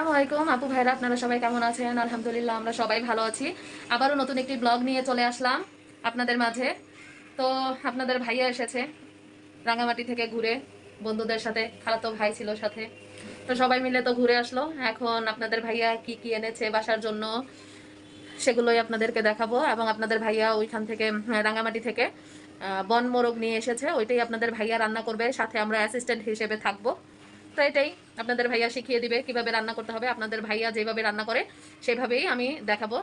আসসালামু আলাইকুম আপু ভাইরা, আপনারা সবাই কেমন আছেন? আলহামদুলিল্লাহ, আমরা সবাই ভালো আছি। আবারও নতুন একটি ব্লগ নিয়ে চলে আসলাম আপনাদের মাঝে। তো আপনাদের ভাইয়া এসেছে রাঙামাটি থেকে ঘুরে, বন্ধুদের সাথে, খালাতো ভাই ছিল সাথে। তো সবাই মিলে তো ঘুরে আসলো। এখন আপনাদের ভাইয়া কি কি এনেছে বাসার জন্য, সেগুলোই আপনাদেরকে দেখাবো। এবং আপনাদের ভাইয়া ওইখান থেকে রাঙামাটি থেকে বন মোরগ নিয়ে এসেছে। ওইটাই আপনাদের ভাইয়া রান্না করবে। সাথে আমরা অ্যাসিস্ট্যান্ট হিসেবে থাকব। তো এটাই আপনাদের ভাইয়া শিখিয়ে দিবে কীভাবে রান্না করতে হবে। আপনাদের ভাইয়া যেভাবে রান্না করে, সেভাবেই আমি দেখাবো।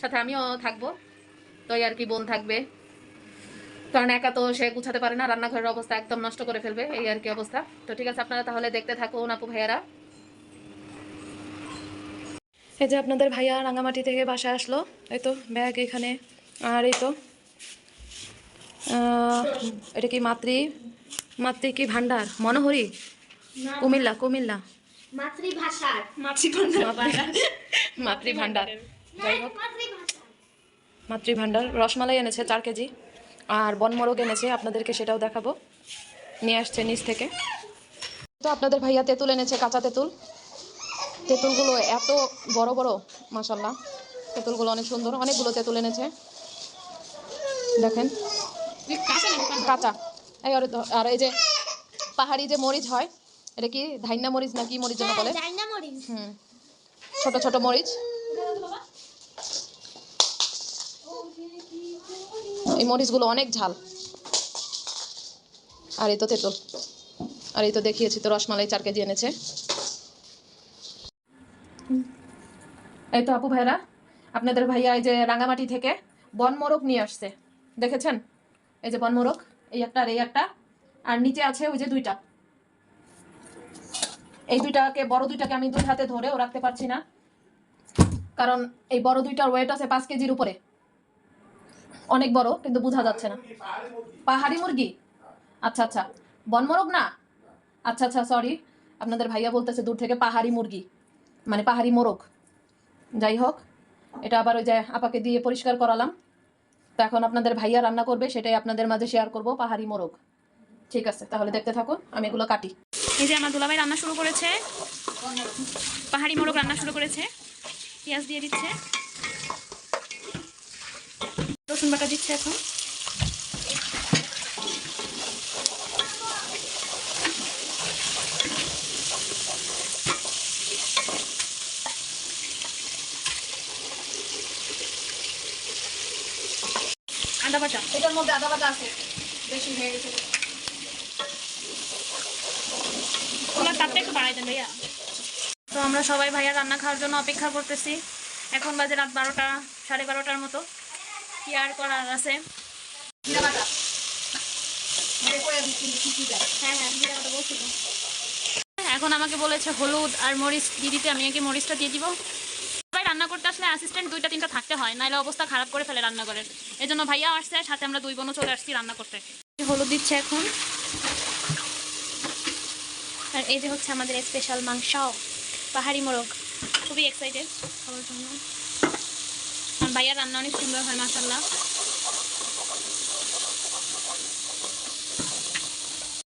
সাথে আমিও থাকব। তো আর কি বোন থাকবে। কারণ একা তো সে গুছাতে পারে না, রান্নাঘরের অবস্থা একদম নষ্ট করে ফেলবে, এই আর কি অবস্থা। তো ঠিক আছে, আপনারা তাহলে দেখতে থাকুন আপু ভাইয়ারা। এই যে আপনাদের ভাইয়া রাঙামাটি থেকে বাসায় আসলো, এই তো ব্যাগ এখানে। আর এই তো এটা কি মাতৃ? মাতৃ কি ভান্ডার? মনোহরি? কুমিল্লা কুমিল্লা। মাতৃভাষার মাতৃ ভান্ডার যাই হোক। মাতৃভাষা। মাতৃ ভান্ডার রসমালাই এনেছে চার কেজি। আর বনমোরগ এনেছে আপনাদেরকে সেটাও দেখাবো। নিয়ে আসছে নিচ থেকে। তো আপনাদের ভাইয়া তেঁতুল এনেছে কাঁচা তেঁতুল। তেঁতুলগুলো এত বড় বড় মাসাল্লাহ তেঁতুলগুলো অনেক সুন্দর। অনেকগুলো তেঁতুল এনেছে। দেখেন। কাঁচা এই আর আর এই যে পাহাড়ি যে মরিচ হয় এটা কি ধাইনা মরিচ না কি মরিচ যেন বলে? ডাইনা মরিচ। হুম। ছোট ছোট মরিচ। এই মরিচগুলো অনেক ঝাল। আর এই তো তেঁতুল আর এই তো দেখিয়েছি তো রসমালাই চার কেজি এনেছে। এই তো আপু ভাইরা আপনাদের ভাইয়া এই যে রাঙামাটি থেকে বনমোরগ নিয়ে আসছে। দেখেছেন? এই যে বনমোরগ এই একটা আর এই একটা। আর নিচে আছে ওই যে দুইটা। এই দুইটাকে, বড় দুইটাকে আমি দুই হাতে ধরেও রাখতে পারছি না। কারণ এই বড় দুইটার ওয়েট আছে পাঁচ কেজির উপরে। অনেক বড়, কিন্তু বোঝা যাচ্ছে না। পাহাড়ি মুরগি? আচ্ছা আচ্ছা। বনমোরগ না? আচ্ছা আচ্ছা সরি আপনাদের ভাইয়া বলতেছে দূর থেকে পাহাড়ি মুরগি। মানে পাহাড়ি মোরগ। যাই হোক, এটা আবার ওই যে আপাকে দিয়ে পরিষ্কার করালাম। তো এখন আপনাদের ভাইয়া রান্না করবে, সেটাই আপনাদের মাঝে শেয়ার করব, পাহাড়ি মোরগ। ঠিক আছে, তাহলে দেখতে থাকুন, আমি এগুলো কাটি। এই যে আমার দুলাভাই রান্না শুরু করেছে। পাহাড়ি মোরগ রান্না শুরু করেছে। পেঁয়াজ দিয়ে দিচ্ছে। রসুন বাটা দিচ্ছে এখন। আদা বাটা। এটার মধ্যে আদা বাটা আছে। বেশি হয়ে গেছে। ভাইয়া? তো আমরা সবাই ভাইয়া রান্না খাওয়ার জন্য অপেক্ষা করতেছি। এখন বাজে রাত বারোটা, সাড়ে বারোটার মতো। কি আর করার আছে? হ্যাঁ হ্যাঁ এখন আমাকে বলেছে হলুদ আর মরিচ দিয়ে দিতে, আমি আগে মরিচটা দিয়ে দিব। সবাই রান্না করতে আসলে অ্যাসিস্ট্যান্ট দুইটা, তিনটা থাকতে হয় নাহলে অবস্থা খারাপ করে ফেলে রান্নাঘরের। এই জন্য ভাইয়া আসছে, সাথে আমরা দুই বোনও চলে আসছি রান্না করতে। হলুদ দিচ্ছে এখন। আর এই যে হচ্ছে আমাদের স্পেশাল মাংস, পাহাড়ি মোরগ। খুবই এক্সাইটেড খাওয়ার জন্য। আর ভাইয়ার রান্না অনেক সুন্দর হয় মাসাল্লাহ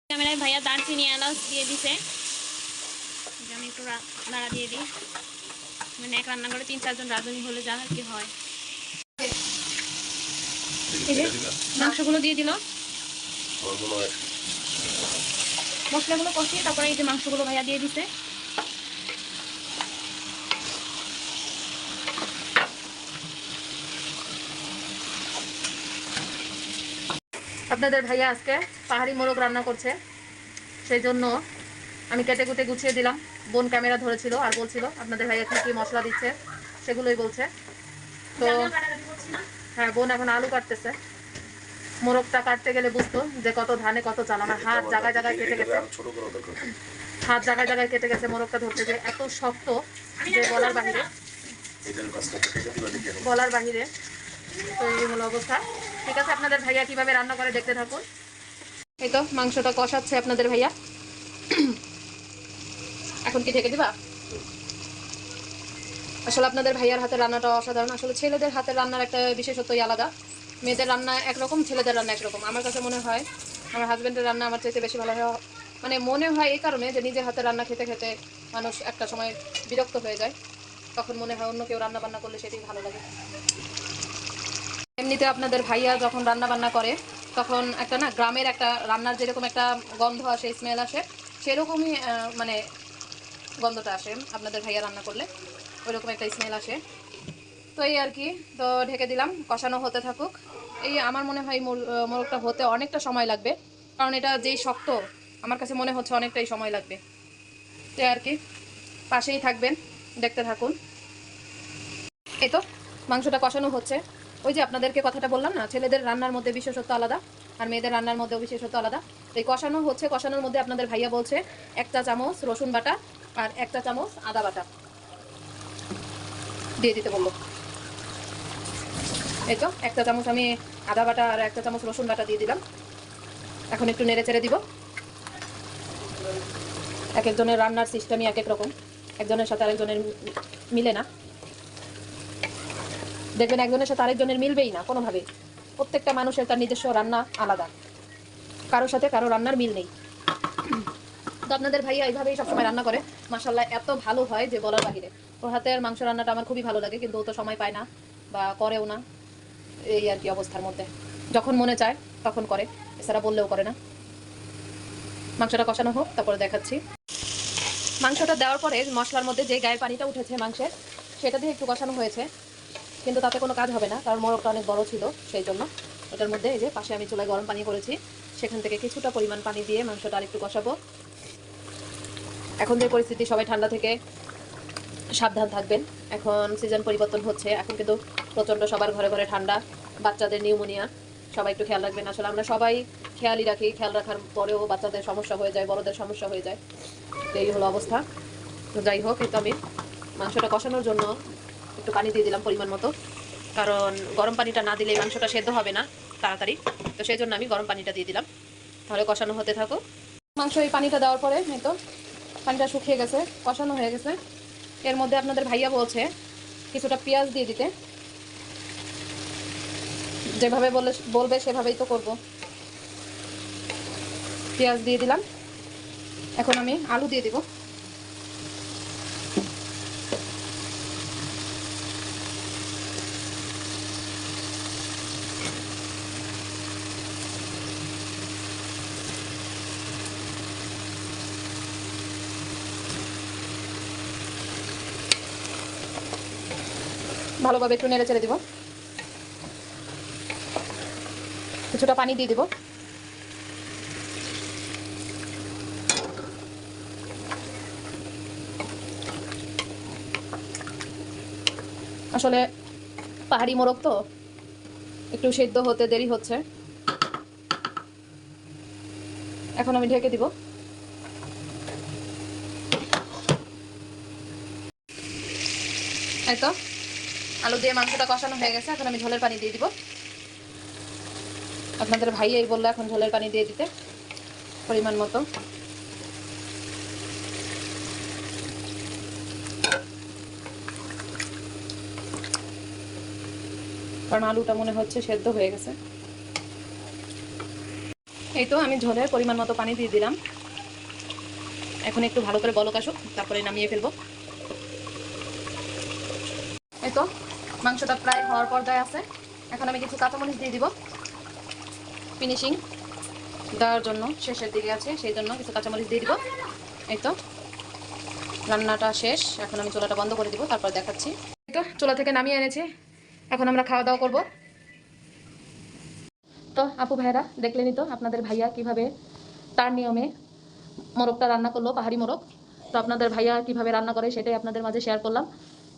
ক্যামেরায় ভাইয়া দারচিনি, এলাচ দিয়ে দিছে। আমি একটু নাড়া দিয়ে দিই। মানে এক রান্না করে তিন, চারজন রাঁধুনি হলে যা আর কি হয়। মাংসগুলো দিয়ে দিল। মশলাগুলো কষিয়ে তারপরে এই যে মাংসগুলো ভাইয়া দিয়ে দিছে। আপনাদের ভাইয়া আজকে পাহাড়ি মোরগ রান্না করছে। সেই জন্য আমি কেটে কুটে গুছিয়ে দিলাম। বোন ক্যামেরা ধরেছিল আর বলছিল আপনাদের ভাইয়া কী কী মশলা দিচ্ছে? সেগুলোই বলছে। তো হ্যাঁ বোন এখন আলু কাটতেছে। মোরগটা কাটতে গেলে বুঝতো যে কত ধানে কত চাল। আমার হাত জায়গায় জায়গায় কেটে গেছে। হাত জায়গায় জায়গায় কেটে গেছে মোরগটা ধরতে গিয়ে। এত শক্ত যে বলার বাহিরে। বলার বাহিরে তো এই হলো অবস্থা। ঠিক আছে আপনাদের ভাইয়া কীভাবে রান্না করে দেখতে থাকুন। এই তো মাংসটা কষাচ্ছে আপনাদের ভাইয়া। এখন কি ঢেকে দিবা? আসলে আপনাদের ভাইয়ার হাতের রান্নাটা অসাধারণ। আসলে ছেলেদের হাতের রান্নার একটা বিশেষত্বই আলাদা। মেয়েদের রান্না একরকম, ছেলেদের রান্না একরকম। আমার কাছে মনে হয়, আমার হাজব্যান্ডের রান্না আমার চাইতে বেশি ভালো হয়। মানে মনে হয় এই কারণে যে নিজের হাতের রান্না খেতে খেতে মানুষ একটা সময় বিরক্ত হয়ে যায়। তখন মনে হয় অন্য কেউ রান্না বান্না করলে সেটাই ভালো লাগে। এমনিতে আপনাদের ভাইয়া যখন রান্না বান্না করে, তখন একটা না গ্রামের একটা রান্নার যেরকম একটা গন্ধ আসে স্মেল আসে, সেরকমই মানে গন্ধটা আসে আপনাদের ভাইয়া রান্না করলে। ওইরকম একটা স্মেল আসে। তো এই আর কি, তো ঢেকে দিলাম, কষানো হতে থাকুক। এই আমার মনে হয় মোর- মোরগটা হতে অনেকটা সময় লাগবে, কারণ এটা যেই শক্ত, আমার কাছে মনে হচ্ছে অনেকটাই সময় লাগবে। তো আর কি, পাশেই থাকবেন, দেখতে থাকুন। এই তো, মাংসটা কষানো হচ্ছে। ওই যে আপনাদেরকে কথাটা বললাম না, ছেলেদের রান্নার মধ্যে বিশেষত্ব আলাদা, আর মেয়েদের রান্নার মধ্যেও বিশেষত্ব আলাদা। তো এই কষানো হচ্ছে, কষানোর মধ্যে আপনাদের ভাইয়া বলছে একটা চামচ রসুন বাটা আর একটা চামচ আদা বাটা। দিয়ে দিতে বলল। এই তো, একটা চামচ আমি আদা বাটা আর একটা চামচ রসুন বাটা দিয়ে দিলাম। এখন একটু নেড়ে চেড়ে দিব। এক একজনের রান্নার সিস্টেমই এক এক রকম। একজনের সাথে আরেকজনের মিলে না। দেখবেন একজনের সাথে আরেকজনের মিলবেই না কোনোভাবেই প্রত্যেকটা মানুষের তার নিজস্ব রান্না আলাদা। কারোর সাথে কারও রান্নার মিল নেই। তো আপনাদের ভাইয়া এইভাবেই সবসময় রান্না করে। মাসাল্লাহ এত ভালো হয় যে বলার বাহিরে। ওর হাতের মাংস রান্নাটা আমার খুবই ভালো লাগে, কিন্তু ও তো সময় পায় না বা করেও না। এই আর কি অবস্থার মধ্যে। যখন মনে চায়, তখন করে। এছাড়া বললেও করে না। মাংসটা কষানো হোক, তারপরে দেখাচ্ছি। মাংসটা দেওয়ার পরে মশলার মধ্যে যে গায়ের পানিটা উঠেছে মাংসের, সেটা দিয়ে একটু কষানো হয়েছে। কিন্তু তাতে কোনো কাজ হবে না, কারণ মোরগটা অনেক বড় ছিল, সেই জন্য। ওটার মধ্যে এই যে পাশে আমি চুলায় গরম পানি করেছি, সেখান থেকে কিছুটা পরিমাণ পানি দিয়ে মাংসটা আর একটু কষাবো। এখন যে পরিস্থিতি, সবাই ঠান্ডা থেকে সাবধান থাকবেন। এখন সিজন পরিবর্তন হচ্ছে, এখন কিন্তু প্রচণ্ড সবার ঘরে ঘরে ঠান্ডা, বাচ্চাদের নিউমোনিয়া, সবাই একটু খেয়াল রাখবেন। আসলে আমরা সবাই খেয়ালই রাখি, খেয়াল রাখার পরেও বাচ্চাদের সমস্যা হয়ে যায়, বড়দের সমস্যা হয়ে যায়। তো এই হলো অবস্থা। তো যাই হোক কিন্তু আমি মাংসটা কষানোর জন্য একটু পানি দিয়ে দিলাম পরিমাণ মতো। কারণ গরম পানিটা না দিলে মাংসটা সেদ্ধ হবে না, তাড়াতাড়ি। তো সেই জন্য আমি গরম পানিটা দিয়ে দিলাম। তাহলে কষানো হতে থাকো মাংস এই পানিটা দেওয়ার পরে তো, পানিটা শুকিয়ে গেছে, কষানো হয়ে গেছে। এর মধ্যে আপনাদের ভাইয়া বলছে, কিছুটা পেঁয়াজ দিয়ে দিতে। যেভাবে বলে, বলবে সেভাবেই তো করব। পেঁয়াজ দিয়ে দিলাম। এখন আমি আলু দিয়ে দিব। ভালোভাবে একটু নেড়ে ছেড়ে দিব। কিছুটা পানি দিয়ে দিব। আসলে পাহাড়ি মোরগ তো, একটু সেদ্ধ হতে দেরি হচ্ছে। এখন আমি ঢেকে দিব। এই তো, আলু দিয়ে মাংসটা কষানো হয়ে গেছে, এখন আমি ঝোলের পানি দিয়ে দিব। আপনাদের ভাইয়াই বলল এখন ঝোলের পানি দিয়ে দিতে, পরিমাণ মতো। কারণ আলুটা মনে হচ্ছে সেদ্ধ হয়ে গেছে। এই তো আমি ঝোলের পরিমাণ মতো পানি দিয়ে দিলাম। এখন একটু ভালো করে বলক আসুক, তারপরে নামিয়ে ফেলব। এই তো, মাংসটা প্রায় হওয়ার পর্যায়ে আছে। এখন আমি কিছু কাঁচামরিচ দিয়ে দিব। ফিনিশিং দেওয়ার জন্য, শেষের দিকে আছে, সেই জন্য কিছু কাঁচামরিচ দিয়ে দিব। এই তো, রান্নাটা শেষ। এখন আমি চুলাটা বন্ধ করে দিব, তারপর দেখাচ্ছি। এই তো, চুলা থেকে নামিয়ে এনেছি। এখন আমরা খাওয়া দাওয়া করব। তো, আপু ভাইরা দেখলেনই তো আপনাদের ভাইয়া কীভাবে তার নিয়মে মোরগটা রান্না করল, পাহাড়ি মোরগ। তো আপনাদের ভাইয়া কীভাবে রান্না করে সেটাই আপনাদের মাঝে শেয়ার করলাম।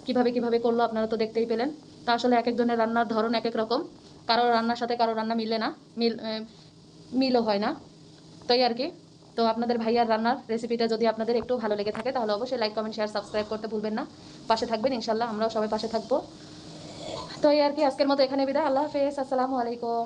কীভাবে কীভাবে করল আপনারা তো দেখতেই পেলেন। তা আসলে এক একজনের রান্নার ধরন এক এক রকম। কারোর রান্নার সাথে কারোর রান্না মিলে না, মিল মিলও হয় না। তাই আর কি। তো আপনাদের ভাইয়ার রান্নার রেসিপিটা যদি আপনাদের একটু ভালো লেগে থাকে, তাহলে অবশ্যই লাইক কমেন্ট শেয়ার সাবস্ক্রাইব করতে ভুলবেন না। পাশে থাকবেন ইনশাল্লাহ আমরাও সবাই পাশে থাকব। তো এই আর কি, আজকের মতো এখানে বিদায়। আল্লাহ হাফেজ, আসসালামু আলাইকুম।